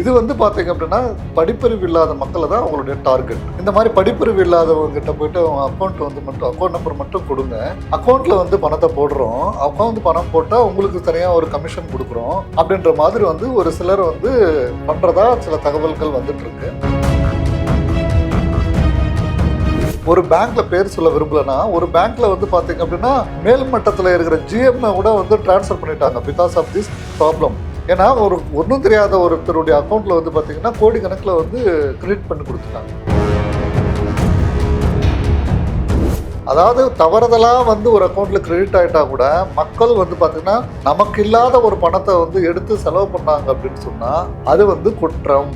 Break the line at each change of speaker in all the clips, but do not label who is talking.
இது வந்து பார்த்தீங்க அப்படின்னா படிப்பறிவு இல்லாத மக்களை தான் அவங்களுடைய டார்கெட் இந்த மாதிரி படிப்பறிவு இல்லாதவங்க கிட்ட போயிட்டு அவங்க அக்கௌண்ட் வந்து மட்டும் அக்கௌண்ட் நம்பர் மட்டும் கொடுங்க. அக்கௌண்ட்ல வந்து பணத்தை போடுறோம். அக்கௌண்ட் பணம் போட்டால் உங்களுக்கு தனியாக ஒரு கமிஷன் கொடுக்குறோம். அப்படின்ற மாதிரி வந்து ஒரு சிலர் வந்து பண்ணுறதா சில தகவல்கள் வந்துட்டு இருக்கு. ஒரு பேங்க்ல பேர் சொல்ல விரும்பலன்னா ஒரு பேங்க்ல வந்து பாத்தீங்க அப்படின்னா மேல்மட்டத்தில் இருக்கிற ஜிஎம் கூட வந்து டிரான்ஸ்ஃபர் பண்ணிட்டாங்க. பிகாஸ் ஆஃப் திஸ் ப்ராப்ளம் ஏன்னா ஒரு ஒன்றும் தெரியாத ஒருத்தருடைய அக்கௌண்ட்ல வந்து பார்த்தீங்கன்னா கோடி கணக்கில் வந்து கிரெடிட் பண்ணி கொடுத்துட்டாங்க. அதாவது தவறுதலாக வந்து ஒரு அக்கௌண்ட்டில் கிரெடிட் ஆகிட்டால் கூட மக்கள் வந்து பார்த்திங்கன்னா நமக்கு இல்லாத ஒரு பணத்தை வந்து எடுத்து செலவு பண்ணாங்க அப்படின்னு சொன்னால் அது வந்து குற்றம்.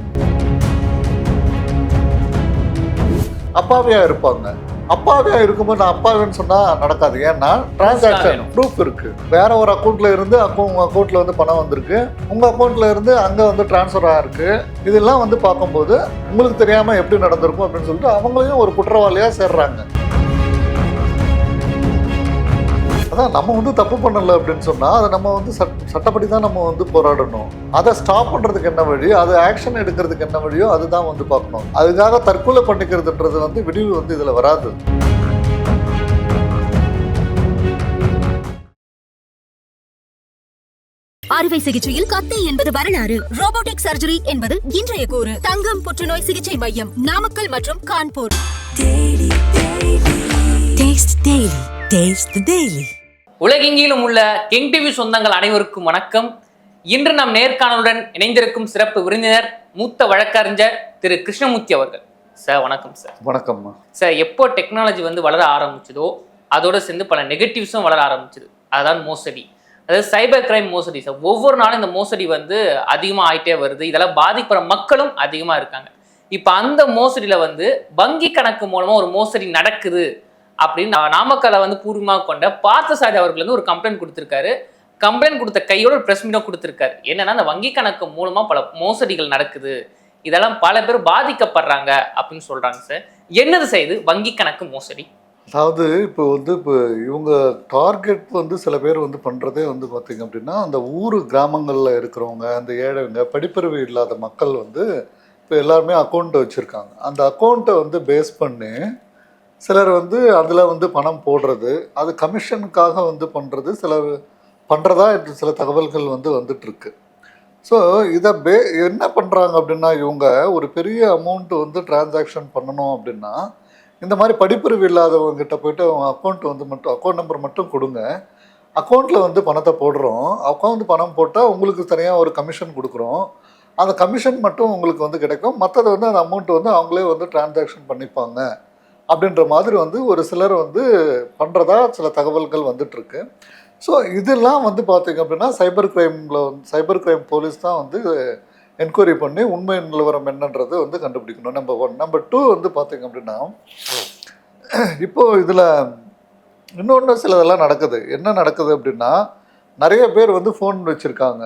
அப்பாவியாக இருப்பாங்க. அப்பாவியா இருக்கும்போது நான் அப்பாவின்னு சொன்னா நடக்காது. ஏன்னா டிரான்சாக்ஷன். ப்ரூஃப் இருக்கு. வேற ஒரு அக்கௌண்ட்ல இருந்து அக்கௌ உங்க அக்கௌண்ட்ல வந்து பணம் வந்திருக்கு. உங்க அக்கௌண்ட்ல இருந்து அங்க வந்து டிரான்ஸ்ஃபர் ஆயிருக்கு. இதெல்லாம் வந்து பார்க்கும்போது உங்களுக்கு தெரியாம எப்படி நடந்திருக்கும் அப்படின்னு சொல்லிட்டு அவங்களையும் ஒரு குற்றவாளியா சேர்றாங்க. அதான் நம்ம வந்து தப்பு பண்ணல அப்படின்னு சொன்னா அதை நம்ம வந்து சட் சட்டப்படி தான் நம்ம வந்து போராடணும். அதை ஸ்டாப் பண்றதுக்கு என்ன வழி? அதை ஆக்ஷன் எடுக்கிறதுக்கு என்ன வழியோ அதுதான் வந்து பார்க்கணும். அதுக்காக தற்கொலை பண்ணிக்கிறதுன்றது வந்து விடிவு வந்து இதுல வராது.
அறுவை சிகிச்சையில் கத்தை என்பது வரலாறு. ரோபோட்டிக் சர்ஜரி என்பது இன்றைய கூறு. தங்கம் புற்றுநோய் சிகிச்சை மையம் நாமக்கல் மற்றும் கான்பூர்.
Taste
உலகெங்கிலும் உள்ள கிங் டிவி சொந்தங்கள் அனைவருக்கும் வணக்கம். இன்று நம் நேர்காணலுடன் இணைந்திருக்கும் சிறப்பு விருந்தினர் மூத்த வழக்கறிஞர் திரு கிருஷ்ணமூர்த்தி அவர்கள். சார் வணக்கம் சார்.
வணக்கம்மா.
சார் எப்போ டெக்னாலஜி வந்து வளர ஆரம்பிச்சதோ அதோட சேர்ந்து பல நெகட்டிவ்ஸும் வளர ஆரம்பிச்சது. அதுதான் மோசடி. அதாவது சைபர் கிரைம் மோசடி சார். ஒவ்வொரு நாளும் இந்த மோசடி வந்து அதிகமாக ஆயிட்டே வருது. இதெல்லாம் பாதிப்படுற மக்களும் அதிகமாக இருக்காங்க. இப்போ அந்த மோசடியில் வந்து வங்கி கணக்கு மூலமாக ஒரு மோசடி நடக்குது. அப்படின்னு நாமக்கலை வந்து பூர்வமாக கொண்ட பார்த்தசாரதி அவர்கள் வந்து ஒரு கம்ப்ளைண்ட் கொடுத்துருக்காரு. கம்ப்ளைண்ட் கொடுத்த கையோட ஒரு ப்ரெஸ் மீட்டோ கொடுத்துருக்காரு. என்னன்னா அந்த வங்கி கணக்கு மூலமாக பல மோசடிகள் நடக்குது. இதெல்லாம் பல பேர் பாதிக்கப்படுறாங்க அப்படின்னு சொல்றாங்க சார். என்னது செய்யுது வங்கி கணக்கு மோசடி.
அதாவது இப்போ வந்து இப்போ இவங்க டார்கெட் வந்து சில பேர் வந்து பண்ணுறதே வந்து பார்த்திங்க அப்படின்னா அந்த ஊர் கிராமங்களில் இருக்கிறவங்க அந்த ஏழைங்க படிப்பறிவு இல்லாத மக்கள் வந்து இப்போ எல்லாருமே அக்கௌண்ட்டை வச்சுருக்காங்க. அந்த அக்கௌண்ட்டை வந்து பேஸ் பண்ணி சிலர் வந்து அதில் வந்து பணம் போடுறது அது கமிஷனுக்காக வந்து பண்ணுறது சிலர் பண்ணுறதா சில தகவல்கள் வந்து வந்துட்டுருக்கு. ஸோ இதை பே என்ன பண்ணுறாங்க அப்படின்னா இவங்க ஒரு பெரிய அமௌண்ட் வந்து டிரான்சாக்ஷன் பண்ணணும் அப்படின்னா இந்த மாதிரி படிப்பறிவு இல்லாதவங்ககிட்ட போயிட்டு அவங்க அக்கௌண்ட் வந்து மட்டும் அக்கௌண்ட் நம்பர் மட்டும் கொடுங்க. அக்கௌண்ட்டில் வந்து பணத்தை போடுறோம். அக்கௌண்ட் பணம் போட்டால் உங்களுக்கு தனியாக ஒரு கமிஷன் கொடுக்குறோம். அந்த கமிஷன் மட்டும் உங்களுக்கு வந்து கிடைக்கும். மற்றது வந்து அந்த அமௌண்ட் வந்து அவங்களே வந்து டிரான்சாக்ஷன் பண்ணிப்பாங்க. அப்படின்ற மாதிரி வந்து ஒரு சிலர் வந்து பண்ணுறதா சில தகவல்கள் வந்துட்டுருக்கு. ஸோ இதெல்லாம் வந்து பார்த்தீங்க அப்படின்னா சைபர் கிரைமில் வந்து சைபர் கிரைம் போலீஸ் தான் வந்து என்கொயரி பண்ணி உண்மை நிலவரம் என்னன்றது வந்து கண்டுபிடிக்கணும் நம்பர் ஒன் நம்பர் டூ வந்து பார்த்தீங்க அப்படின்னா இப்போ இதில் இன்னொன்று சிலதெல்லாம் நடக்குது. என்ன நடக்குது அப்படின்னா நிறைய பேர் வந்து ஃபோன் வச்சுருக்காங்க.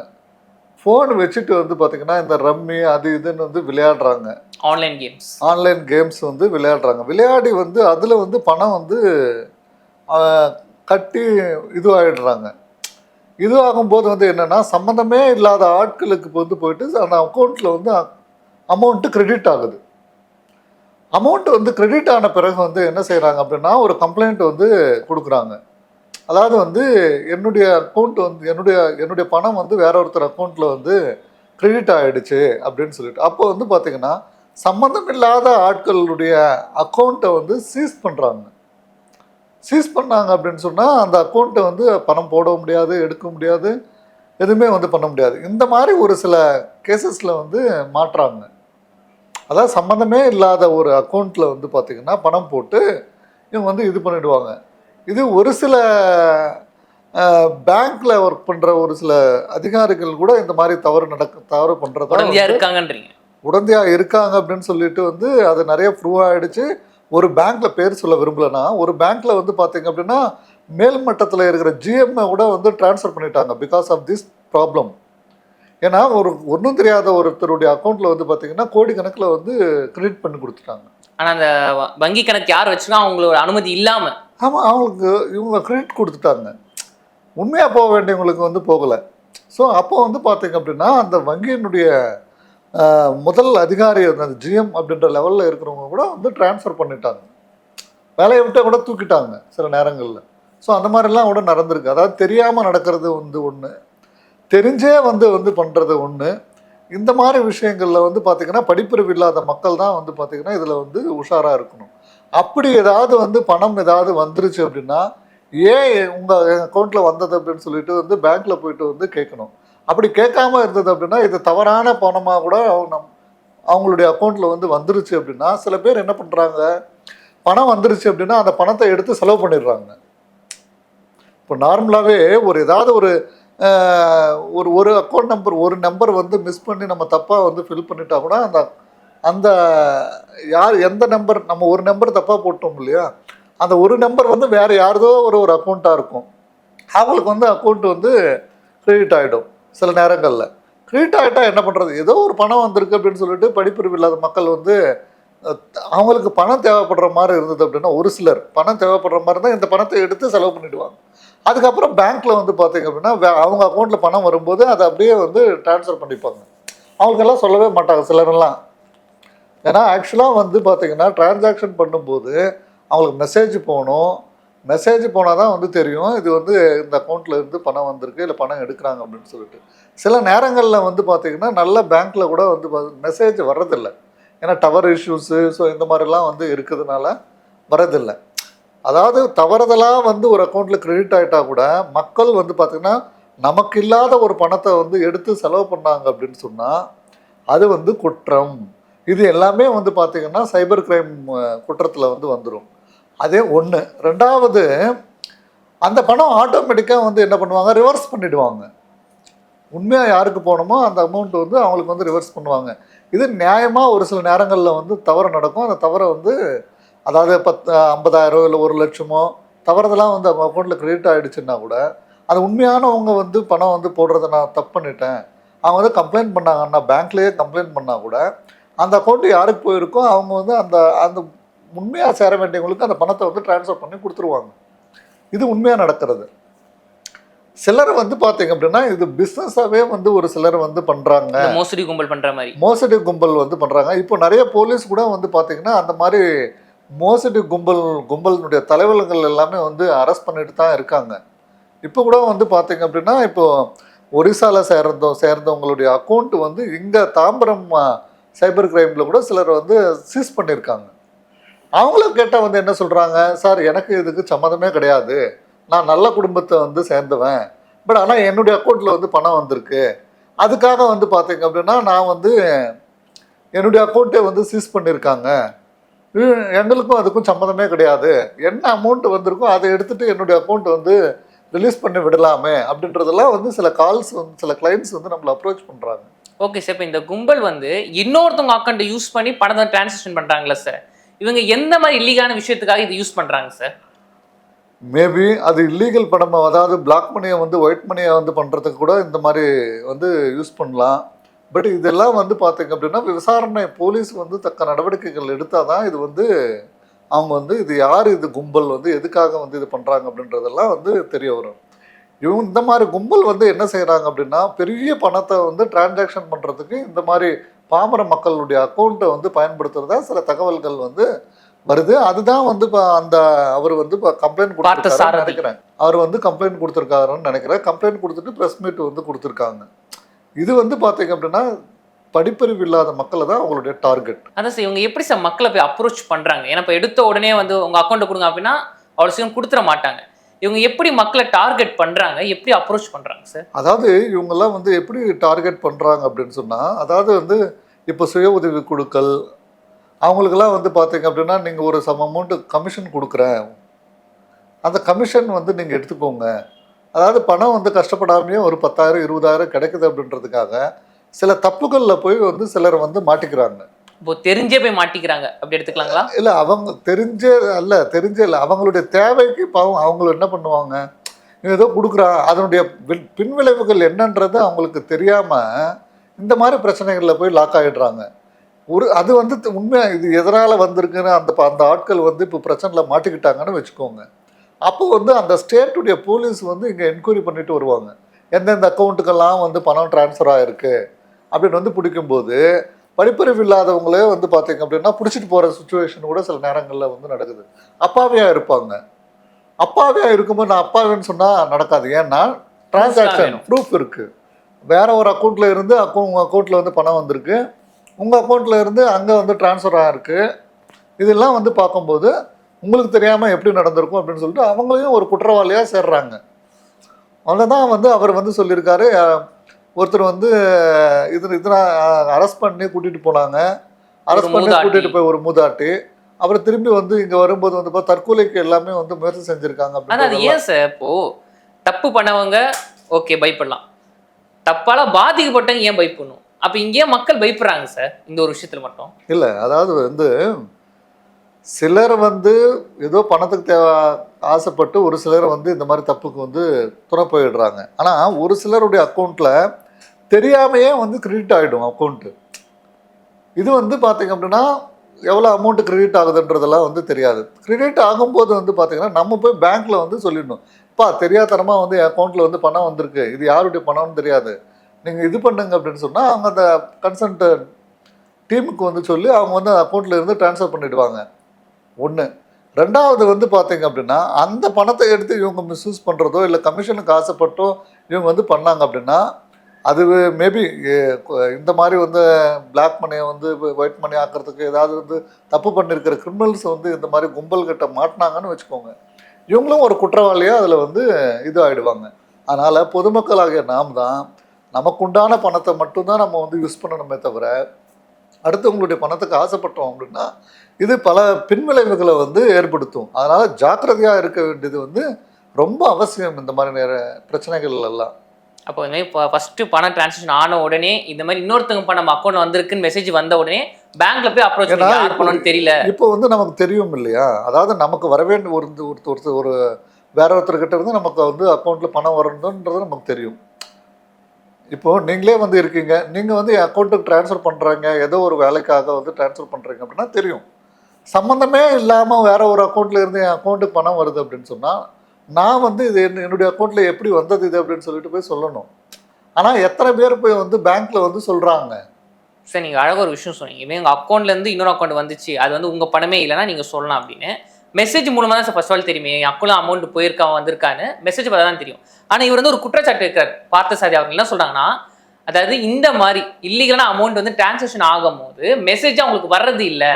ஃபோன் வச்சுட்டு வந்து பார்த்திங்கன்னா இந்த ரம்மி அது இதுன்னு வந்து விளையாடுறாங்க.
ஆன்லைன் கேம்ஸ்
ஆன்லைன் கேம்ஸ் வந்து விளையாடுறாங்க. விளையாடி வந்து அதில் வந்து பணம் வந்து கட்டி இதுவாகிடுறாங்க இது ஆகும்போது வந்து என்னென்னா சம்மந்தமே இல்லாத ஆட்களுக்கு வந்து போயிட்டு அந்த அக்கௌண்ட்டில் வந்து அமௌண்ட்டு கிரெடிட் ஆகுது. அமௌண்ட் வந்து கிரெடிட் ஆன பிறகு வந்து என்ன செய்கிறாங்க அப்படின்னா ஒரு கம்ப்ளைண்ட் வந்து கொடுக்குறாங்க. அதாவது வந்து என்னுடைய அக்கௌண்ட் வந்து என்னுடைய என்னுடைய பணம் வந்து வேற ஒருத்தர் அக்கௌண்ட்டில் வந்து கிரெடிட் ஆகிடுச்சு அப்படின்னு சொல்லிட்டு. அப்போ வந்து பார்த்தீங்கன்னா சம்மந்தம் இல்லாத ஆட்களுடைய அக்கௌண்ட்டை வந்து சீஸ் பண்ணுறாங்க சீஸ் பண்ணாங்க அப்படின்னு சொன்னால் அந்த அக்கௌண்ட்டை வந்து பணம் போட முடியாது எடுக்க முடியாது எதுவுமே வந்து பண்ண முடியாது. இந்த மாதிரி ஒரு சில கேசஸில் வந்து மாற்றுறாங்க அதாவது சம்மந்தமே இல்லாத ஒரு அக்கௌண்ட்டில் வந்து பார்த்திங்கன்னா பணம் போட்டு இவங்க வந்து இது பண்ணிவிடுவாங்க இது ஒரு சில பேங்க்கில் ஒர்க் பண்ணுற ஒரு சில அதிகாரிகள் கூட இந்த மாதிரி தவறு நடக்க தவறு
உடனடியா இருக்காங்கன்றீங்க.
உடந்தையாக இருக்காங்க அப்படின்னு சொல்லிட்டு வந்து அது நிறைய ப்ரூவ் ஆயிடுச்சு. ஒரு பேங்க்ல பேர் சொல்ல விரும்பலனா ஒரு பேங்க்ல வந்து பார்த்தீங்க அப்படின்னா மேல் மட்டத்தில் இருக்கிற ஜிஎம் கூட வந்து ட்ரான்ஸ்ஃபர் பண்ணிட்டாங்க பிகாஸ் ஆஃப் திஸ் ப்ராப்ளம் ஏன்னா ஒரு ஒன்றும் தெரியாத ஒருத்தருடைய அக்கௌண்ட்டில் வந்து பார்த்தீங்கன்னா கோடி கணக்கில் வந்து கிரெடிட் பண்ணி கொடுத்துட்டாங்க.
ஆனா அந்த வங்கி கணக்கு யார் வச்சுக்கோ அவங்களோட அனுமதி இல்லாம.
ஆமாம் அவங்களுக்கு இவங்க கிரெடிட் கொடுத்துட்டாங்க. உண்மையாக போக வேண்டியவங்களுக்கு வந்து போகலை. ஸோ அப்போ வந்து பார்த்தீங்க அப்படின்னா அந்த வங்கியினுடைய முதல் அதிகாரி அந்த ஜிஎம் அப்படின்ற லெவலில் இருக்கிறவங்க கூட வந்து ட்ரான்ஸ்ஃபர் பண்ணிட்டாங்க. வேலையை விட்டு கூட தூக்கிட்டாங்க சில நேரங்களில். ஸோ அந்த மாதிரிலாம் கூட நடந்திருக்கு. அதாவது தெரியாமல் நடக்கிறது வந்து ஒன்று தெரிஞ்சே வந்து வந்து பண்ணுறது ஒன்று இந்த மாதிரி விஷயங்களில் வந்து பார்த்திங்கன்னா படிப்பறிவு இல்லாத மக்கள் தான் வந்து பார்த்திங்கன்னா இதில் வந்து உஷாராக இருக்கணும். அப்படி ஏதாவது வந்து பணம் ஏதாவது வந்துருச்சு அப்படின்னா ஏன் உங்கள் அக்கௌண்ட்டில் வந்தது அப்படின்னு சொல்லிட்டு வந்து பேங்க்கில் போயிட்டு வந்து கேட்கணும். அப்படி கேட்காம இருந்தது அப்படின்னா இது தவறான பணமாக கூட அவங்க நம் அவங்களுடைய அக்கௌண்ட்டில் வந்து வந்துருச்சு அப்படின்னா சில பேர் என்ன பண்ணுறாங்க பணம் வந்துருச்சு அப்படின்னா அந்த பணத்தை எடுத்து செலவு பண்ணிடுறாங்க. இப்போ நார்மலாகவே ஒரு ஏதாவது ஒரு ஒரு ஒரு அக்கௌண்ட் நம்பர் ஒரு நம்பர் வந்து மிஸ் பண்ணி நம்ம தப்பாக வந்து ஃபில் பண்ணிட்டா கூட அந்த அந்த யார் எந்த நம்பர் நம்ம ஒரு நம்பர் தப்பாக போட்டோம் இல்லையா? அந்த ஒரு நம்பர் வந்து வேறு யாரதோ ஒரு ஒரு அக்கௌண்ட்டாக இருக்கும். அவங்களுக்கு வந்து அக்கௌண்ட் வந்து கிரெடிட் ஆகிடும் சில நேரங்களில். கிரெடிட் ஆகிட்டா என்ன பண்ணுறது ஏதோ ஒரு பணம் வந்திருக்கு அப்படின்னு சொல்லிட்டு படிப்பறிவு இல்லாத மக்கள் வந்து அவங்களுக்கு பணம் தேவைப்படுற மாதிரி இருந்தது அப்படின்னா ஒரு சிலர் பணம் தேவைப்படுற மாதிரி இருந்தால் இந்த பணத்தை எடுத்து செலவு பண்ணிவிடுவாங்க அதுக்கப்புறம் பேங்க்கில் வந்து பார்த்தீங்க அப்படின்னா வே- அவங்க அக்கௌண்ட்டில் பணம் வரும்போது அதை அப்படியே வந்து ட்ரான்ஸ்ஃபர் பண்ணிப்பாங்க. அவங்களுக்கெல்லாம் சொல்லவே மாட்டாங்க சிலரெல்லாம். ஏன்னா ஆக்சுவலாக வந்து பார்த்திங்கன்னா டிரான்சாக்ஷன் பண்ணும்போது அவங்களுக்கு மெசேஜ் போகணும். மெசேஜ் போனால் தான் வந்து தெரியும். இது வந்து இந்த அக்கௌண்ட்டில் இருந்து பணம் வந்திருக்கு இல்லை பணம் எடுக்கிறாங்க அப்படின்னு சொல்லிட்டு. சில நேரங்களில் வந்து பார்த்தீங்கன்னா நல்ல பேங்க்கில் கூட வந்து மெசேஜ் வர்றதில்லை. ஏன்னா டவர் இஷ்யூஸு ஸோ இந்த மாதிரிலாம் வந்து இருக்கிறதுனால வரதில்லை அதாவது தவறுதலாக வந்து ஒரு அக்கௌண்ட்டில் கிரெடிட் ஆகிட்டா கூட மக்கள் வந்து பார்த்திங்கன்னா நமக்கு இல்லாத ஒரு பணத்தை வந்து எடுத்து செலவு பண்ணாங்க அப்படின்னு சொன்னால் அது வந்து குற்றம். இது எல்லாமே வந்து பார்த்திங்கன்னா சைபர் கிரைம் குற்றத்தில் வந்து வந்துடும் அதே ஒன்று ரெண்டாவது அந்த பணம் ஆட்டோமேட்டிக்காக வந்து என்ன பண்ணுவாங்க? ரிவர்ஸ் பண்ணிவிடுவாங்க உண்மையாக யாருக்கு போகணுமோ அந்த அமௌண்ட் வந்து அவங்களுக்கு வந்து ரிவர்ஸ் பண்ணுவாங்க. இது நியாயமாக ஒரு சில நேரங்களில் வந்து தவறு நடக்கும். அந்த தவறை வந்து அதாவது பத்து ஐம்பதாயிரம் இல்லை ஒரு லட்சமோ தவறுதெல்லாம் வந்து அவங்க அக்கௌண்ட்டில் கிரெடிட் ஆகிடுச்சுன்னா கூட அது உண்மையானவங்க வந்து பணம் வந்து போடுறத நான் தப்பு பண்ணிட்டேன். அவங்க வந்து கம்ப்ளைண்ட் பண்ணாங்கன்னா பேங்க்லேயே கம்ப்ளைண்ட் பண்ணால் கூட அந்த அக்கௌண்ட் யாருக்கு போயிருக்கோ அவங்க வந்து அந்த அந்த உண்மையாக சேர வேண்டியவங்களுக்கு அந்த பணத்தை வந்து ட்ரான்ஸ்ஃபர் பண்ணி கொடுத்துருவாங்க. இது உண்மையாக நடக்கிறது. சிலர் வந்து பார்த்தீங்க அப்படின்னா இது பிஸ்னஸாகவே வந்து ஒரு சிலர் வந்து பண்ணுறாங்க
மோசடி கும்பல் பண்ற மாதிரி.
மோசடி கும்பல் வந்து பண்ணுறாங்க இப்போ நிறைய போலீஸ் கூட வந்து பார்த்தீங்கன்னா அந்த மாதிரி மோசடி கும்பல் கும்பலினுடைய தலைவர்கள் எல்லாமே வந்து அரெஸ்ட் பண்ணிட்டு தான் இருக்காங்க. இப்போ கூட வந்து பார்த்தீங்க அப்படின்னா இப்போ ஒரிசால சேர்ந்தோ சேர்ந்தவங்களுடைய அக்கௌண்ட் வந்து இங்கே தாம்பரம் சைபர் கிரைமில் கூட சிலர் வந்து சீஸ் பண்ணியிருக்காங்க அவங்கள கேட்டால் வந்து என்ன சொல்கிறாங்க சார் எனக்கு இதுக்கு சம்மந்தமே கிடையாது. நான் நல்ல குடும்பத்தை வந்து சேர்ந்தவன். பட் ஆனால் என்னுடைய அக்கௌண்ட்டில் வந்து பணம் வந்திருக்கு. அதுக்காக வந்து பார்த்தீங்க அப்படின்னா நான் வந்து என்னுடைய அக்கௌண்ட்டை வந்து சீஸ் பண்ணியிருக்காங்க எங்களுக்கும் அதுக்கும் சம்மந்தமே கிடையாது. என்ன அமௌண்ட் வந்திருக்கோ அதை எடுத்துகிட்டு என்னுடைய அக்கௌண்ட் வந்து ரிலீஸ் பண்ணி விடலாமே அப்படின்றதெல்லாம் வந்து சில கால்ஸ் வந்து சில கிளைண்ட்ஸ் வந்து நம்மளை அப்ரோச் பண்ணுறாங்க
ஓகே சார் இப்போ இந்த கும்பல் வந்து இன்னொருத்தவங்க அக்கௌண்ட்டை யூஸ் பண்ணி பணத்தை டிரான்சாக்ஷன் பண்ணுறாங்களா சார் இவங்க எந்த மாதிரி இல்லீகான விஷயத்துக்காக இது யூஸ் பண்ணுறாங்க சார்
மேபி அது இல்லீகல் பணம் அதாவது பிளாக் மணியை வந்து ஒயிட் மணியை வந்து பண்ணுறதுக்கு கூட இந்த மாதிரி வந்து யூஸ் பண்ணலாம். பட் இதெல்லாம் வந்து பார்த்தீங்க அப்படின்னா விசாரணை போலீஸ் வந்து தக்க நடவடிக்கைகள் எடுத்தால் தான் இது வந்து அவங்க வந்து இது யார் இது கும்பல் வந்து எதுக்காக வந்து இது பண்ணுறாங்க அப்படின்றதெல்லாம் வந்து தெரிய வரும். இவங்க இந்த மாதிரி கும்பல் வந்து என்ன செய்கிறாங்க அப்படின்னா பெரிய பணத்தை வந்து டிரான்சாக்ஷன் பண்ணுறதுக்கு இந்த மாதிரி பாமர மக்களுடைய அக்கௌண்ட்டை வந்து பயன்படுத்துறதா சில தகவல்கள் வந்து வருது. அதுதான் வந்து இப்போ அந்த அவர் வந்து இப்போ கம்ப்ளைண்ட்
பார்த்தசாரதி.
நினைக்கிறேன். அவர் வந்து கம்ப்ளைண்ட் கொடுத்துருக்காருன்னு நினைக்கிறேன். கம்ப்ளைண்ட் கொடுத்துட்டு ப்ரெஸ் மீட் வந்து கொடுத்துருக்காங்க. இது வந்து பார்த்தீங்க அப்படின்னா படிப்பறிவு இல்லாத மக்களை தான் அவங்களுடைய டார்கெட்
அதான் சார் இவங்க எப்படி சார் மக்களை போய் அப்ரோச் பண்றாங்க? ஏன்னா இப்போ எடுத்த உடனே வந்து உங்க அக்கௌண்ட்டை கொடுங்க அப்படின்னா அவ்வளோ சீக்கிரம் கொடுத்துட மாட்டாங்க. இவங்க எப்படி மக்களை டார்கெட் பண்றாங்க? எப்படி அப்ரோச் பண்றாங்க சார்
அதாவது இவங்கெல்லாம் வந்து எப்படி டார்கெட் பண்ணுறாங்க அப்படின்னு சொன்னால் அதாவது வந்து இப்போ சுய உதவி குழுக்கள் அவங்களுக்கெல்லாம் வந்து பார்த்தீங்க அப்படின்னா நீங்கள் ஒரு சம் அமௌண்ட்டு கமிஷன் கொடுக்குறேன். அந்த கமிஷன் வந்து நீங்கள் எடுத்துக்கோங்க. அதாவது பணம் வந்து கஷ்டப்படாமையே ஒரு பத்தாயிரம் இருபதாயிரம் கிடைக்குது அப்படின்றதுக்காக சில தப்புகளில் போய் வந்து சிலர் வந்து மாட்டிக்கிறாங்க.
இப்போ தெரிஞ்சே போய் மாட்டிக்கிறாங்க. அப்படி எடுத்துக்கலாங்களா?
இல்லை அவங்க தெரிஞ்சே அல்ல தெரிஞ்சே இல்லை. அவங்களுடைய தேவைக்கு பாவம் அவங்களும் என்ன பண்ணுவாங்க? ஏதோ கொடுக்குறான் அதனுடைய பின்விளைவுகள் என்னன்றது அவங்களுக்கு தெரியாமல் இந்த மாதிரி பிரச்சனைகளில் போய் லாக் ஆகிடுறாங்க ஒரு அது வந்து உண்மையாக இது எதனால் வந்திருக்குன்னு அந்த ப- அந்த ஆட்கள் வந்து இப்போ பிரச்சனையில் மாட்டிக்கிட்டாங்கன்னு வச்சுக்கோங்க. அப்போ வந்து அந்த ஸ்டேட்டுடைய போலீஸ் வந்து இங்கே என்கொயரி பண்ணிட்டு வருவாங்க. எந்தெந்த அக்கௌண்ட்டுக்கெல்லாம் வந்து பணம் ட்ரான்ஸ்ஃபர் ஆகிருக்கு அப்படின்னு வந்து பிடிக்கும்போது படிப்பறிவு இல்லாதவங்களே வந்து பார்த்தீங்க அப்படின்னா பிடிச்சிட்டு போகிற சுச்சுவேஷன் கூட சில நேரங்களில் வந்து நடக்குது. அப்பாவியாக இருப்பாங்க. அப்பாவியாக இருக்கும்போது நான் அப்பாவின்னு சொன்னால் நடக்காது. ஏன்னா டிரான்சாக்ஷன். ப்ரூஃப் இருக்குது வேற ஒரு அக்கௌண்ட்டில் இருந்து அக்கௌண்ட் உங்கள் அக்கௌண்ட்டில் வந்து பணம் வந்திருக்கு. உங்கள் அக்கௌண்ட்டில் இருந்து அங்கே வந்து ட்ரான்ஸ்ஃபர் ஆகிருக்கு இதெல்லாம் வந்து பார்க்கும்போது உங்களுக்கு தெரியாமல் எப்படி நடந்திருக்கும் அப்படின்னு சொல்லிட்டு அவங்களையும் ஒரு குற்றவாளியாக சேர்றாங்க. அவ்வளோதான் வந்து அவர் வந்து சொல்லியிருக்காரு. ஒருத்தர் வந்து இது இதனை அரெஸ்ட் பண்ணி கூட்டிகிட்டு போனாங்க. அரெஸ்ட் பண்ணி. கூட்டிகிட்டு போய் ஒரு மூதாட்டி. அப்புறம் திரும்பி வந்து இங்கே வரும்போது வந்து தற்கொலைக்கு எல்லாமே வந்து முயற்சி செஞ்சுருக்காங்க
ஆனா அது
அப்படின்னு
ஏன் சார் இப்போ? தப்பு பண்ணவங்க ஓகே பயப்படலாம். தப்பால பாதிக்கப்பட்டவங்க ஏன் பயப்படணும்? அப்ப இங்கேயே மக்கள் பயப்படுறாங்க சார் இந்த ஒரு விஷயத்துல மட்டும்.
இல்லை அதாவது வந்து சிலர் வந்து ஏதோ பணத்துக்கு தேவை ஆசைப்பட்டு ஒரு சிலர் வந்து இந்த மாதிரி தப்புக்கு வந்து துணை போயிடுறாங்க. ஆனால் ஒரு சிலருடைய அக்கௌண்ட்டில் தெரியாமையே வந்து கிரெடிட் ஆகிடும் அக்கௌண்ட்டு இது வந்து பார்த்தீங்க அப்படின்னா எவ்வளோ அமௌண்ட்டு கிரெடிட் ஆகுதுன்றதெல்லாம் வந்து தெரியாது. கிரெடிட் ஆகும்போது வந்து பார்த்தீங்கன்னா நம்ம போய் பேங்க்கில் வந்து சொல்லிடணும். பா தெரியாதனமாக வந்து என் அக்கௌண்ட்டில் வந்து பணம் வந்திருக்கு. இது யாருடைய பணம்னு தெரியாது. நீங்கள் இது பண்ணுங்க அப்படின்னு சொன்னால் அவங்க அந்த கன்சல்ட் டீமுக்கு வந்து சொல்லி அவங்க வந்து அக்கௌண்ட்டில் இருந்து ட்ரான்ஸ்ஃபர் பண்ணிவிடுவாங்க ஒன்று ரெண்டாவது வந்து பார்த்தீங்க அப்படின்னா அந்த பணத்தை எடுத்து இவங்க மிஸ்யூஸ் பண்ணுறதோ இல்லை கமிஷனுக்கு ஆசைப்பட்டோ இவங்க வந்து பண்ணாங்க அப்படின்னா அது மேபி இந்த மாதிரி வந்து பிளாக் மணியை வந்து ஒயிட் மணி ஆக்கிறதுக்கு ஏதாவது வந்து தப்பு பண்ணியிருக்கிற கிரிமினல்ஸ் வந்து இந்த மாதிரி கும்பல் கிட்ட மாட்டினாங்கன்னு வச்சுக்கோங்க. இவங்களும் ஒரு குற்றவாளியாக அதில் வந்து இது ஆகிடுவாங்க அதனால் பொதுமக்களாகிய நாம் தான் நமக்குண்டான பணத்தை மட்டும்தான் நம்ம வந்து யூஸ் பண்ணணுமே தவிர அடுத்தவங்களுடைய பணத்துக்கு ஆசைப்பட்டோம் அப்படின்னா இது பல பின்விளைவுகளை வந்து ஏற்படுத்தும். அதனால் ஜாக்கிரதையாக இருக்க வேண்டியது வந்து ரொம்ப அவசியம் இந்த மாதிரி நேர பிரச்சனைகள் எல்லாம்.
அப்போ இந்த மாதிரி ஃபர்ஸ்ட் பணம் டிரான்சாக்ஷன் ஆன உடனே இந்த மாதிரி இன்னொருத்தவங்க பணம் அக்கௌண்ட் வந்திருக்குன்னு மெசேஜ் வந்த உடனே பேங்க்ல போய் அப்ரோச்
இப்போ-
பண்ணணும்னு தெரியல.
இப்போ வந்து நமக்கு தெரியும் இல்லையா? அதாவது நமக்கு வர வேண்டிய ஒரு ஒருத்தர் ஒருத்தர் ஒரு வேற ஒருத்தர்கிட்ட இருந்து நமக்கு வந்து அக்கௌண்ட்டில் பணம் வரணுன்றது நமக்கு தெரியும். இப்போ நீங்களே வந்து இருக்கீங்க. நீங்கள் வந்து என் அக்கௌண்ட்டுக்கு ட்ரான்ஸ்ஃபர் பண்ணுறாங்க ஏதோ ஒரு வேலைக்காக வந்து ட்ரான்ஸ்ஃபர் பண்ணுறீங்க அப்படின்னா தெரியும். சம்மந்தமே இல்லாமல் வேற ஒரு அக்கௌண்ட்டில் இருந்து என் அக்கௌண்ட்டுக்கு பணம் வருது அப்படின்னு சொன்னால் நான் வந்து இது என்னுடைய அக்கௌண்ட்டில் எப்படி வந்தது இது அப்படின்னு சொல்லிட்டு போய் சொல்லணும். ஆனால் எத்தனை பேர் போய் வந்து பேங்க்கில் வந்து சொல்கிறாங்க
சார் நீங்கள் அழகாக ஒரு விஷயம் சொன்னீங்க. இவன் எங்க அக்கௌண்ட்லேருந்து இன்னொரு அக்கௌண்ட் வந்துச்சு. அது வந்து உங்கள் பணமே இல்லைன்னா நீங்கள் சொல்லலாம் அப்படின்னு. மெசேஜ் மூலமாக தான் சார் ஃபர்ஸ்ட் ஆல் தெரியுமே என் அக்கௌண்ட் அமௌண்ட் போயிருக்கா வந்திருக்கான்னு. மெசேஜ் பார்த்தா தான் தெரியும். ஆனால் இவர் வந்து ஒரு குற்றச்சாட்டு இருக்கார் பார்த்த சாதி அவங்க என்ன சொல்கிறாங்கன்னா அதாவது இந்த மாதிரி இல்லீகலான அமௌண்ட் வந்து டிரான்சாக்ஷன் ஆகும்போது மெசேஜ் அவங்களுக்கு வர்றது இல்லை.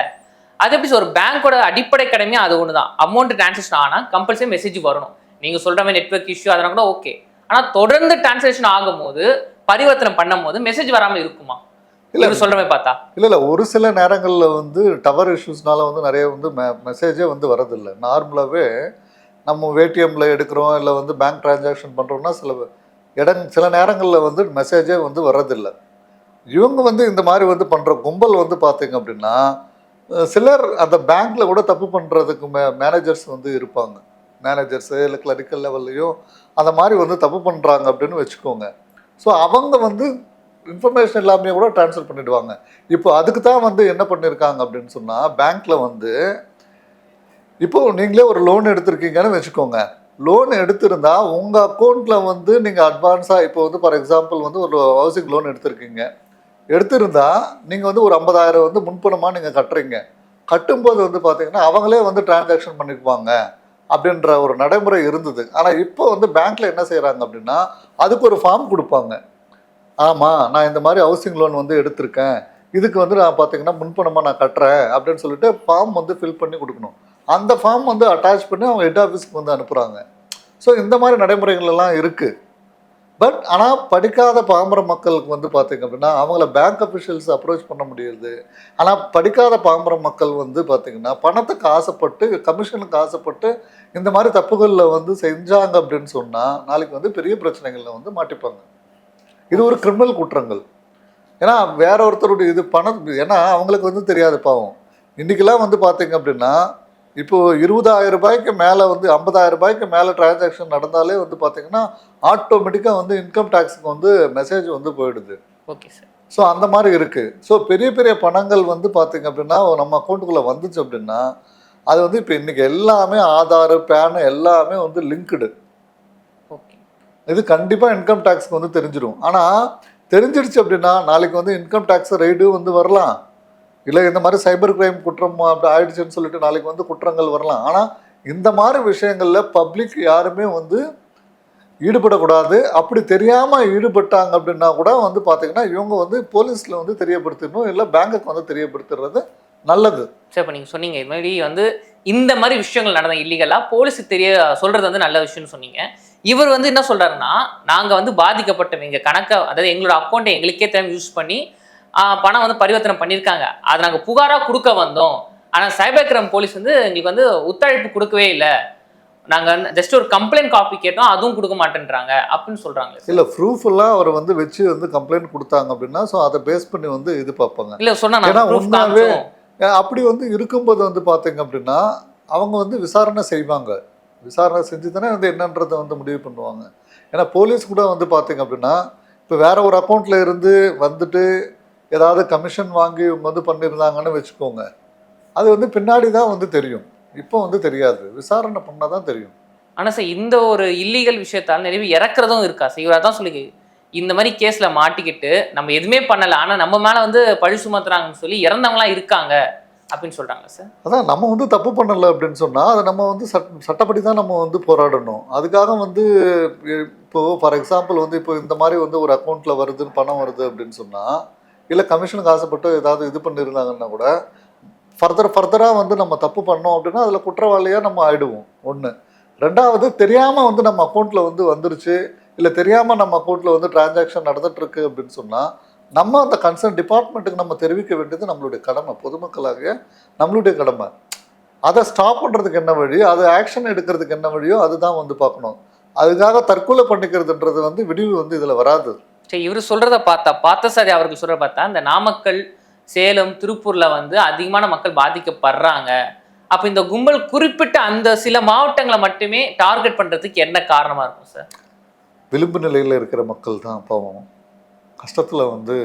அது எப்படி ஒரு பேங்க்கோட அடிப்படை கடமையே அது ஒன்று தான் அமௌண்ட் டிரான்சாக்ஷன் ஆனால் கம்பல்சரி மெசேஜ் வரணும். நீங்கள் சொல்கிற மாதிரி நெட்ஒர்க் இஷ்யூ அதெல்லாம் கூட ஓகே ஆனால் தொடர்ந்து டிரான்சாக்ஷன் ஆகும்போது பரிவர்த்தனை பண்ணும்போது மெசேஜ் வராமல் இருக்குமா?
இல்ல.
இல்லை சொல்கிற மாதிரி பார்த்தா.
இல்லை இல்லை. ஒரு சில நேரங்களில் வந்து டவர் இஷ்யூஸ்னால வந்து நிறைய வந்து மெ மெசேஜே வந்து வரதில்லை. நார்மலாகவே நம்ம ஏடிஎம்மில் எடுக்கிறோம் இல்லை வந்து பேங்க் டிரான்சாக்ஷன் பண்ணுறோம்னா சில இடங் சில நேரங்களில் வந்து மெசேஜே வந்து வர்றதில்லை இவங்க வந்து இந்த மாதிரி வந்து பண்ணுற கும்பல் வந்து பார்த்தீங்க அப்படின்னா சிலர் அந்த பேங்க்கில் கூட தப்பு பண்ணுறதுக்கு மே மேனேஜர்ஸ் வந்து இருப்பாங்க. மேனேஜர்ஸு இல்லை கிளரிக்கல் லெவல்லையும் அந்த மாதிரி வந்து தப்பு பண்ணுறாங்க அப்படின்னு வச்சுக்கோங்க. ஸோ அவங்க வந்து இன்ஃபர்மேஷன் எல்லாமே கூட ட்ரான்ஸ்ஃபர் பண்ணிடுவாங்க. இப்போ அதுக்கு தான் வந்து என்ன பண்ணியிருக்காங்க அப்படின்னு சொன்னால் பேங்க்கில் வந்து இப்போது நீங்களே ஒரு லோன் எடுத்திருக்கீங்கன்னு வச்சுக்கோங்க. லோன் எடுத்திருந்தா உங்கள் அக்கௌண்ட்டில் வந்து நீங்கள் அட்வான்ஸாக இப்போ வந்து ஃபார் எக்ஸாம்பிள் வந்து ஒரு ஹவுசிங் லோன் எடுத்திருக்கீங்க. எடுத்திருந்தா நீங்கள் வந்து ஒரு ஐம்பதாயிரம் வந்து முன்பணமாக நீங்கள் கட்டுறீங்க. கட்டும்போது வந்து பார்த்தீங்கன்னா அவங்களே வந்து டிரான்சாக்ஷன் பண்ணிக்குவாங்க அப்படின்ற ஒரு நடைமுறை இருந்தது. ஆனால் இப்போ வந்து பேங்க்கில் என்ன செய்கிறாங்க அப்படின்னா அதுக்கு ஒரு ஃபார்ம் கொடுப்பாங்க. ஆமாம் நான் இந்த மாதிரி ஹவுசிங் லோன் வந்து எடுத்திருக்கேன். இதுக்கு வந்து நான் பார்த்தீங்கன்னா முன்பணமாக நான் கட்டுறேன் அப்படின்னு சொல்லிட்டு ஃபார்ம் வந்து ஃபில் பண்ணி கொடுக்கணும். அந்த ஃபார்ம் வந்து அட்டாச் பண்ணி அவங்க ஹெட் ஆஃபீஸ்க்கு வந்து அனுப்புகிறாங்க ஸோ இந்த மாதிரி நடைமுறைகள் எல்லாம் இருக்குது பட் ஆனால் படிக்காத பாமர மக்களுக்கு வந்து பார்த்தீங்க அப்படின்னா அவங்கள பேங்க் அஃபிஷியல்ஸ் அப்ரோச் பண்ண முடியுது ஆனால் படிக்காத பாமர மக்கள் வந்து பார்த்தீங்கன்னா பணத்துக்கு ஆசைப்பட்டு கமிஷனுக்கு ஆசைப்பட்டு இந்த மாதிரி தப்புகளில் வந்து செஞ்சாங்க அப்படின்னு சொன்னால் நாளைக்கு வந்து பெரிய பிரச்சனைகளில் வந்து மாட்டிப்பாங்க. இது ஒரு கிரிமினல் குற்றங்கள். ஏன்னா வேற ஒருத்தருடைய இது பணம் ஏன்னா அவங்களுக்கு வந்து தெரியாது பாவம். இன்றைக்கெல்லாம் வந்து பார்த்தீங்க அப்படின்னா இப்போ இருபதாயிரம் ரூபாய்க்கு மேலே வந்து ஐம்பதாயிரம் ரூபாய்க்கு மேலே டிரான்சாக்ஷன் நடந்தாலே வந்து பார்த்தீங்கன்னா ஆட்டோமேட்டிக்காக வந்து இன்கம் டேக்ஸுக்கு வந்து மெசேஜ் வந்து போயிடுது.
ஓகே சார்
ஸோ அந்த மாதிரி இருக்குது ஸோ பெரிய பெரிய பணங்கள் வந்து பார்த்தீங்க அப்படின்னா நம்ம அக்கௌண்ட்டுக்குள்ளே வந்துச்சு அப்படின்னா அது வந்து இப்போ இன்றைக்கி எல்லாமே ஆதார் பேனு எல்லாமே வந்து லிங்க்டு
ஓகே
இது கண்டிப்பாக இன்கம் டேக்ஸ்க்கு வந்து தெரிஞ்சிடும். ஆனால் தெரிஞ்சிடுச்சு அப்படின்னா நாளைக்கு வந்து இன்கம் டேக்ஸ் ரைடு வந்து வரலாம். இல்லை இந்த மாதிரி சைபர் கிரைம் குற்றம் அப்படி ஆயிடுச்சுன்னு சொல்லிட்டு நாளைக்கு வந்து குற்றங்கள் வரலாம். ஆனால் இந்த மாதிரி விஷயங்களில் பப்ளிக் யாருமே வந்து ஈடுபடக்கூடாது. அப்படி தெரியாமல் ஈடுபட்டாங்க அப்படின்னா கூட வந்து பார்த்தீங்கன்னா இவங்க வந்து போலீஸில் வந்து தெரியப்படுத்திடணும் இல்லை பேங்குக்கு வந்து தெரியப்படுத்துறது நல்லது.
சரி இப்போ நீங்கள் சொன்னீங்க இது மாதிரி வந்து இந்த மாதிரி விஷயங்கள் நடந்த இல்லீகலாக போலீஸுக்கு தெரிய சொல்கிறது வந்து நல்ல விஷயம்னு சொன்னீங்க. இவர் வந்து என்ன சொல்கிறாருன்னா நாங்கள் வந்து பாதிக்கப்பட்டவங்க கணக்கை அதாவது எங்களோட அக்கௌண்ட்டை எங்களுக்கே தேவை யூஸ் பண்ணி பணம் வந்து பரிவர்த்தனை பண்ணியிருக்காங்க அதை நாங்கள் புகாராக கொடுக்க வந்தோம். ஆனால் சைபர் கிரைம் போலீஸ் வந்து எங்களுக்கு வந்து ஒத்துழைப்பு கொடுக்கவே இல்லை. நாங்கள் ஜஸ்ட் ஒரு கம்ப்ளைண்ட் காப்பி கேட்டோம் அதுவும் கொடுக்க மாட்டேன்றாங்க அப்படின்னு சொல்கிறாங்க
இல்லை ப்ரூஃபெல்லாம் அவர் வந்து வச்சு வந்து கம்ப்ளைண்ட் கொடுத்தாங்க அப்படின்னா ஸோ அதை பேஸ் பண்ணி வந்து இது பார்ப்பாங்க.
இல்லை சொன்னா
ஏன்னா
நான் proof
உண்மையாவே
காமிச்சோம்.
ஏன் அப்படி வந்து இருக்கும்போது வந்து பார்த்தீங்க அப்படின்னா அவங்க வந்து விசாரணை செய்வாங்க. விசாரணை செஞ்சு தானே வந்து என்னன்றதை வந்து முடிவு பண்ணுவாங்க. ஏன்னா போலீஸ் கூட வந்து பார்த்தீங்க அப்படின்னா இப்போ வேற ஒரு அக்கௌண்ட்ல இருந்து வந்துட்டு ஏதாவது கமிஷன் வாங்கி வந்து பண்ணியிருந்தாங்கன்னு வச்சுக்கோங்க. அது வந்து பின்னாடி தான் வந்து தெரியும். இப்போ வந்து தெரியாது. விசாரணை பண்ணால் தான் தெரியும்.
ஆனா சார் இந்த ஒரு இல்லீகல் விஷயத்தால நிறைய இறக்குறதும் இருக்கா சார் இவரா தான் சொல்லி இந்த மாதிரி கேஸ்ல மாட்டிக்கிட்டு நம்ம எதுவுமே பண்ணல ஆனா நம்ம மேல வந்து பழி சுமத்துறாங்கன்னு சொல்லி இறந்தவங்களாம் இருக்காங்க அப்படின்னு சொல்றாங்க சார்
அதான் நம்ம வந்து தப்பு பண்ணலை அப்படின்னு சொன்னால் அதை நம்ம வந்து சட் சட்டப்படி தான் நம்ம வந்து போராடணும். அதுக்காக வந்து இப்போ ஃபார் எக்ஸாம்பிள் வந்து இப்போ இந்த மாதிரி வந்து ஒரு அக்கௌண்ட்டில் வருதுன்னு பணம் வருது அப்படின்னு சொன்னால் இல்லை கமிஷனுக்கு ஆசைப்பட்டு ஏதாவது இது பண்ணியிருந்தாங்கன்னா கூட ஃபர்தர் ஃபர்தராக வந்து நம்ம தப்பு பண்ணோம் அப்படின்னா அதில் குற்றவாளியாக நம்ம ஆயிடுவோம். ஒன்று ரெண்டாவது தெரியாமல் வந்து நம்ம அக்கௌண்ட்டில் வந்து வந்துருச்சு இல்லை தெரியாமல் நம்ம அக்கௌண்ட்டில் வந்து டிரான்சாக்ஷன் நடந்துட்டுருக்கு அப்படின்னு சொன்னால் நம்ம அந்த கன்சர்ன் டிபார்ட்மெண்ட்டுக்கு நம்ம தெரிவிக்க வேண்டியது நம்மளுடைய கடமை. பொதுமக்களாக நம்மளுடைய கடமை. அதை ஸ்டாப் பண்ணுறதுக்கு என்ன வழி? அதை ஆக்ஷன் எடுக்கிறதுக்கு என்ன வழியோ அதுதான் வந்து பார்க்கணும். அதுக்காக தற்கொலை பண்ணிக்கிறதுன்றது வந்து விடிவு வந்து இதில் வராது.
சரி இவர் சொல்கிறத பார்த்தா பார்த்தசாரி அவர்கள் சொல்கிற பார்த்தா இந்த நாமக்கல் சேலம் திருப்பூரில் வந்து அதிகமான மக்கள் பாதிக்கப்படுறாங்க. அப்போ இந்த கும்பல் குறிப்பிட்ட அந்த சில மாவட்டங்களை மட்டுமே டார்கெட் பண்ணுறதுக்கு என்ன காரணமாக இருக்கும் சார்
விளிம்பு நிலையில் இருக்கிற மக்கள் தான் பாவம். கஷ்டத்தில் வந்து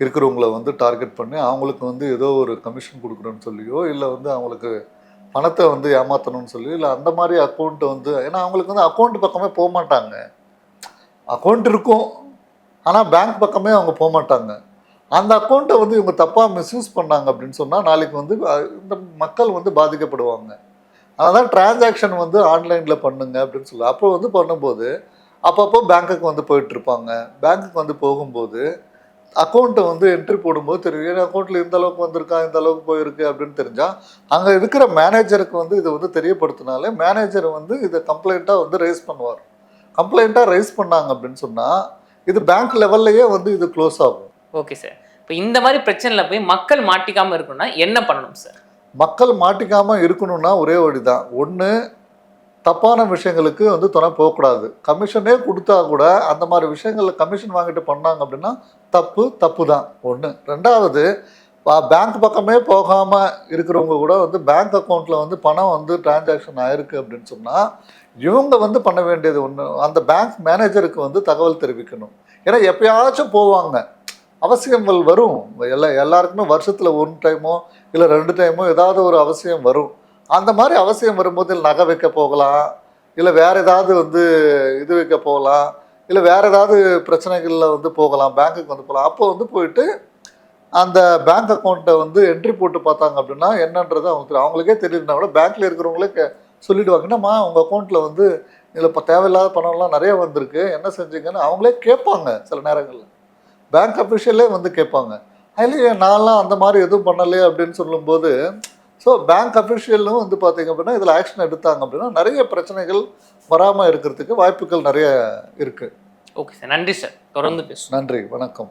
இருக்கிறவங்கள வந்து டார்கெட் பண்ணி அவங்களுக்கு வந்து ஏதோ ஒரு கமிஷன் கொடுக்குறோன்னு சொல்லியோ இல்லை வந்து அவங்களுக்கு பணத்தை வந்து ஏமாற்றணும்னு சொல்லி இல்லை அந்த மாதிரி அக்கௌண்ட்டை வந்து ஏன்னா அவங்களுக்கு வந்து அக்கௌண்ட் பக்கமே போக மாட்டாங்க அக்கௌண்ட் இருக்கும் ஆனால் பேங்க் பக்கமே அவங்க போக மாட்டாங்க அந்த அக்கௌண்ட்டை வந்து இவங்க தப்பாக மிஸ்யூஸ் பண்ணாங்க அப்படின்னு சொன்னால் நாளைக்கு வந்து இந்த மக்கள் வந்து பாதிக்கப்படுவாங்க. அதனால் டிரான்சாக்ஷன் வந்து ஆன்லைனில் பண்ணுங்க அப்படின்னு சொல்லி. அப்போ வந்து பண்ணும்போது அப்பப்போ பேங்க்குக்கு வந்து போயிட்டுருப்பாங்க. பேங்க்குக்கு வந்து போகும்போது அக்கௌண்ட்டை வந்து என்ட்ரி போடும்போது தெரியும். என் அக்கௌண்ட்டில் இந்த அளவுக்கு வந்திருக்கா இந்த அளவுக்கு போயிருக்கு அப்படின்னு தெரிஞ்சால் அங்கே இருக்கிற மேனேஜருக்கு வந்து இதை வந்து தெரியப்படுத்தினாலே மேனேஜர் வந்து இதை கம்ப்ளைண்ட்டாக வந்து ரைஸ் பண்ணுவார். கம்ப்ளைண்ட்டாக ரைஸ் பண்ணாங்க அப்படின்னு சொன்னால் இது பேங்க் லெவல்லையே வந்து இது க்ளோஸ் ஆகும்.
ஓகே சார் இப்போ இந்த மாதிரி பிரச்சனைல போய் மக்கள் மாட்டிக்காம இருக்கணும்னா என்ன பண்ணணும் சார்
மக்கள் மாட்டிக்காமல் இருக்கணும்னா ஒரே வழி தான் ஒன்று தப்பான விஷயங்களுக்கு வந்து துணை போகக்கூடாது. கமிஷனே கொடுத்தா கூட அந்த மாதிரி விஷயங்களில் கமிஷன் வாங்கிட்டு பண்ணாங்க அப்படின்னா தப்பு தப்பு தான் ஒன்று ரெண்டாவது பேங்க் பக்கமே போகாமல் இருக்கிறவங்க கூட வந்து பேங்க் அக்கௌண்ட்டில் வந்து பணம் வந்து டிரான்சாக்ஷன் ஆயிருக்கு அப்படின்னு சொன்னால் இவங்க வந்து பண்ண வேண்டியது ஒன்று அந்த பேங்க் மேனேஜருக்கு வந்து தகவல் தெரிவிக்கணும். ஏன்னா எப்பயாச்சும் போவாங்க. அவசியங்கள் வரும். எல்லா எல்லாருக்குமே வருஷத்தில் ஒன் டைமோ இல்லை ரெண்டு டைமோ ஏதாவது ஒரு அவசியம் வரும். அந்த மாதிரி அவசியம் வரும்போது நகை வைக்க போகலாம் இல்லை வேறு ஏதாவது வந்து இது வைக்க போகலாம் இல்லை வேறு ஏதாவது பிரச்சனைகளில் வந்து போகலாம் பேங்க்குக்கு வந்து போகலாம். அப்போ வந்து போயிட்டு அந்த பேங்க் அக்கௌண்ட்டை வந்து என்ட்ரி போட்டு பார்த்தாங்க அப்படின்னா என்னன்றது அவங்க தெரியும் அவங்களுக்கே தெரியுதுன்னா கூட பேங்க்ல இருக்கிறவங்களே சொல்லிடுவாங்க என்னம்மா உங்கள் அக்கௌண்ட்டில் வந்து இதில் இப்போ தேவையில்லாத பணம்லாம் நிறைய வந்திருக்கு. என்ன செஞ்சீங்கன்னு அவங்களே கேட்பாங்க சில நேரங்களில். பேங்க் அஃபிஷியலே வந்து கேட்பாங்க. இல்லையே நான்லாம் அந்த மாதிரி எதுவும் பண்ணலையே அப்படின்னு சொல்லும்போது ஸோ பேங்க் அஃபிஷியலும் வந்து பார்த்தீங்க அப்படின்னா இதில் ஆக்ஷன் எடுத்தாங்க அப்படின்னா நிறைய பிரச்சனைகள் வராமல் இருக்கிறதுக்கு வாய்ப்புகள் நிறைய இருக்குது
ஓகே சார் நன்றி சார் தொடர்ந்து பேசுவோம்.
நன்றி. வணக்கம்.